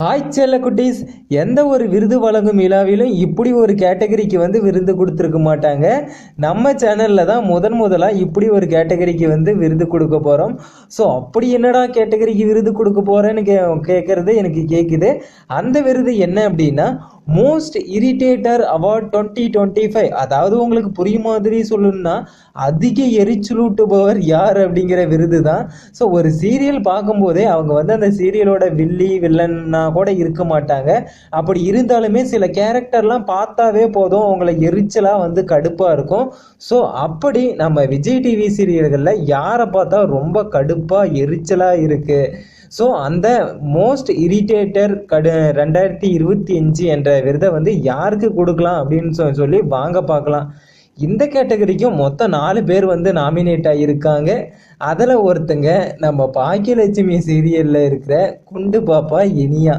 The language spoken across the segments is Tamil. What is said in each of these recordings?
ஹாய் செல்ல குட்டீஸ் எந்த ஒரு விருது வழங்கும் விழாவிலும் இப்படி ஒரு கேட்டகரிக்கு வந்து விருது கொடுத்துருக்க மாட்டாங்க. நம்ம சேனலில் தான் முதன் முதலாக இப்படி ஒரு கேட்டகரிக்கு வந்து விருது கொடுக்க போகிறோம் ஸோ அப்படி என்னடா கேட்டகரிக்கு விருது கொடுக்க போகிறேன்னு கே கேட்குறது எனக்கு கேட்குது அந்த விருது என்ன அப்படின்னா most irritator award twenty twenty five அதாவது உங்களுக்கு புரியும் மாதிரி சொல்லணும்னா அதிக எரிச்சலூட்டுபவர் யார் அப்படிங்கிற விருது தான் ஸோ ஒரு சீரியல் பார்க்கும்போதே அவங்க வந்து அந்த சீரியலோட வில்லி வில்லன்னா கூட இருக்க மாட்டாங்க. அப்படி இருந்தாலுமே சில கேரக்டர்லாம் பார்த்தாவே போதும் அவங்கள எரிச்சலாக வந்து கடுப்பாக இருக்கும். ஸோ அப்படி நம்ம விஜய் டிவி சீரியல்களில் யாரை பார்த்தா ரொம்ப கடுப்பாக எரிச்சலாக இருக்குது ஸோ அந்த மோஸ்ட் இரிட்டேட்டர் கடு ரெண்டாயிரத்தி இருபத்தி அஞ்சு என்ற விருதை வந்து யாருக்கு கொடுக்கலாம் அப்படின்னு சொல்லி வாங்க பார்க்கலாம். இந்த கேட்டகரிக்கும் மொத்தம் நாலு பேர் வந்து நாமினேட் ஆகியிருக்காங்க அதில் ஒருத்தங்க நம்ம பாக்கியலட்சுமி சீரியலில் இருக்கிற குண்டு பாப்பா இனியா.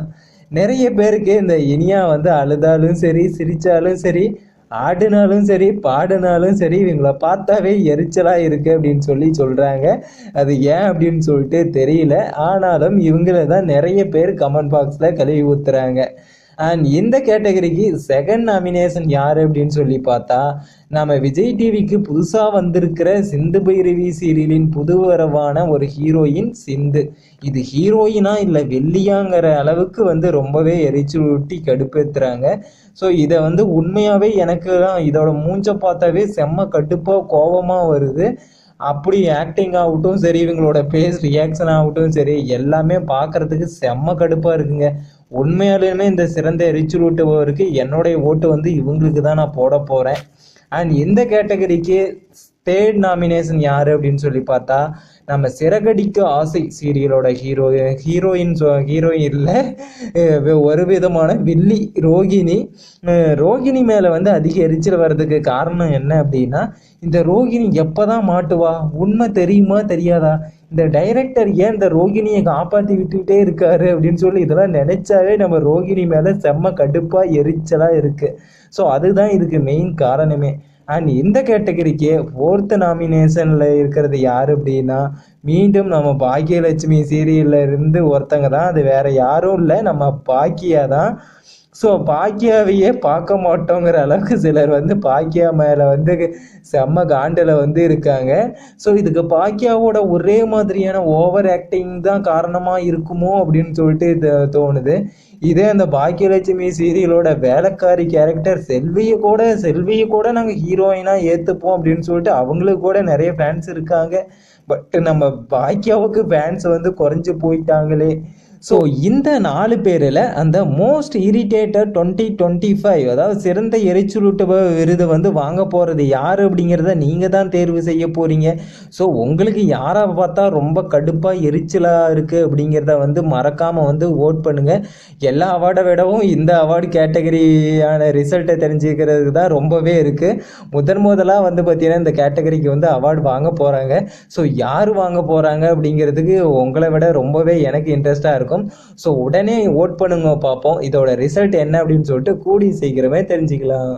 நிறைய பேருக்கு இந்த இனியா வந்து அழுதாலும் சரி சிரித்தாலும் சரி ஆடினாலும் சரி பாடினாலும் சரி இவங்கள பார்த்தாவே எரிச்சலாக இருக்குது அப்படின்னு சொல்லி சொல்கிறாங்க அது ஏன் அப்படின்னு சொல்லிட்டு தெரியல. ஆனாலும் இவங்கள தான் நிறைய பேர் கமெண்ட் பாக்ஸில் கழுவி ஊத்துறாங்க. அண்ட் இந்த கேட்டகரிக்கு செகண்ட் நாமினேஷன் யார் அப்படின்னு சொல்லி பார்த்தா நம்ம விஜய் டிவிக்கு புதுசாக வந்திருக்கிற சிந்து பைரவி சீரியலின் புதுவரவான ஒரு ஹீரோயின் சிந்து. இது ஹீரோயினா இல்லை வெள்ளியாங்கிற அளவுக்கு வந்து ரொம்பவே எரிச்சல் கடுப்பேற்றுறாங்க ஸோ இதை வந்து உண்மையாகவே எனக்கு தான் இதோட மூஞ்ச பார்த்தாவே செம்ம கடுப்பாக கோபமாக வருது. அப்படி ஆக்டிங் ஆகட்டும் சரி இவங்களோட ஃபேஸ் ரியாக்ஷன் ஆகட்டும் சரி எல்லாமே பார்க்கறதுக்கு செம்ம கடுப்பாக இருக்குங்க. உண்மையாலுமே இந்த சிறந்த ரிச் ஊட்டுபவருக்கு என்னுடைய ஓட்டு வந்து இவங்களுக்கு தான் நான் போட போகிறேன் அண்ட் இந்த கேட்டகரிக்கு தேர்ட் நாமினேஷன் யார் அப்படின்னு சொல்லி பார்த்தா நம்ம சிறகடிக்க ஆசை சீரியலோட ஹீரோ ஹீரோயின் ஹீரோயின் இல்லை ஒரு விதமான வில்லி ரோகிணி. ரோகிணி மேலே வந்து அதிக எரிச்சல் வர்றதுக்கு காரணம் என்ன அப்படின்னா இந்த ரோகிணி எப்போ தான் மாட்டுவா? உண்மை தெரியுமா தெரியாதா? இந்த டைரக்டர் ஏன் இந்த ரோகிணியை காப்பாற்றி விட்டுக்கிட்டே இருக்காரு அப்படின்னு சொல்லி இதெல்லாம் நினைச்சாவே நம்ம ரோகிணி மேலே செம்ம கடுப்பாக எரிச்சலாக இருக்குது ஸோ அதுதான் இதுக்கு மெயின் காரணமே. அண்ட் இந்த கேட்டகரிக்கு ஃபோர்த்து நாமினேஷனில் இருக்கிறது யார் அப்படின்னா மீண்டும் நம்ம பாக்கியலட்சுமி சீரியல்ல இருந்து ஒருத்தங்க தான். அது வேற யாரும் இல்லை. நம்ம பாக்கியா தான் ஸோ பாக்கியாவையே பார்க்க மாட்டோங்கிற அளவுக்கு சிலர் வந்து பாக்கியா மேலே வந்து செம்ம காண்டில் வந்து இருக்காங்க. ஸோ இதுக்கு பாக்கியாவோட ஒரே மாதிரியான ஓவர் ஆக்டிங் தான் காரணமாக இருக்குமோ அப்படின்னு சொல்லிட்டு இது தோணுது. இதே அந்த பாக்கியலட்சுமி சீரியலோட வேலைக்காரி கேரக்டர் செல்வியை கூட செல்வியை கூட நாங்கள் ஹீரோயினாக ஏற்றுப்போம் அப்படின்னு சொல்லிட்டு அவங்களுக்கு கூட நிறைய ஃபேன்ஸ் இருக்காங்க. பட் நம்ம பாக்கியாவுக்கு ஃபேன்ஸ் வந்து குறைஞ்சு போயிட்டாங்களே. ஸோ இந்த நாலு பேரில் அந்த most irritator twenty twenty five அதாவது சிறந்த எரிச்சலூட்டு விருது வந்து வாங்க போகிறது யார் அப்படிங்கிறத நீங்கள் தான் தேர்வு செய்ய போகிறீங்க ஸோ உங்களுக்கு யாரை பார்த்தா ரொம்ப கடுப்பாக எரிச்சலாக இருக்குது அப்படிங்கிறத வந்து மறக்காமல் வந்து ஓட் பண்ணுங்கள் எல்லா அவார்டை விடவும் இந்த அவார்டு கேட்டகரியான ரிசல்ட்டை தெரிஞ்சுக்கிறதுக்கு தான் ரொம்பவே இருக்குது முதன் முதலாக வந்து பார்த்திங்கன்னா இந்த கேட்டகரிக்கு வந்து அவார்டு வாங்க போகிறாங்க ஸோ யார் வாங்க போகிறாங்க அப்படிங்கிறதுக்கு உங்களை விட ரொம்பவே எனக்கு இன்ட்ரெஸ்ட்டாக இருக்கும். இருக்கும். ஸோ உடனே ஓட் பண்ணுங்க பார்ப்போம் இதோட ரிசல்ட் என்ன அப்படின்னு சொல்லிட்டு கூடி சீக்கிரமே தெரிஞ்சுக்கலாம்.